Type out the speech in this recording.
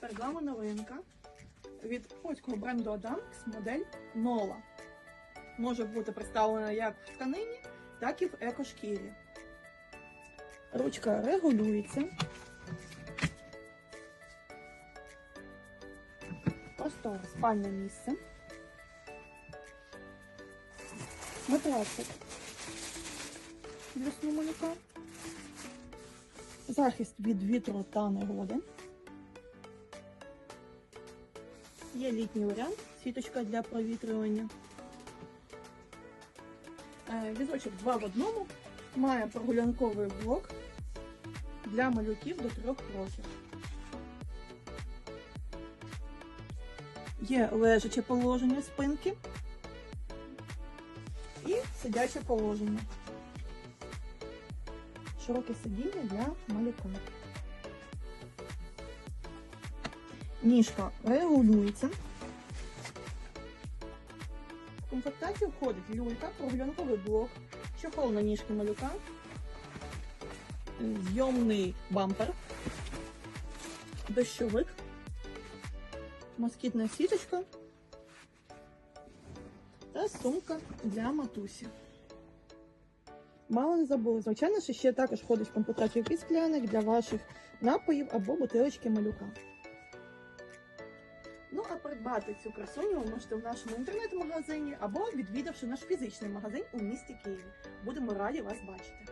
Перед вами новинка від польського бренду Adamx модель Nola. Може бути представлена як в тканині, так і в екошкірі. Ручка регулюється. Просторе спальне місце. Матрасик для сну малюка. Захист від вітру та негоди. Є літній варіант, сіточка для провітрювання. Е, Візочок 2 в одному, має прогулянковий блок для малюків до 3 років. Є лежаче положення спинки і сидяче положення. Широке сидіння для малюка. Ніжка регулюється. В комплектацію входить люлька, прогулянковий блок, чохол на ніжки малюка, зйомний бампер, дощовик, москітна сіточка та сумка для матусі. Мало не забули, звичайно, що ще також входить в комплектацію підскляник для ваших напоїв або бутилочки малюка. Ну, а придбати цю красуню ви можете в нашому інтернет-магазині або відвідавши наш фізичний магазин у місті Києві. Будемо раді вас бачити.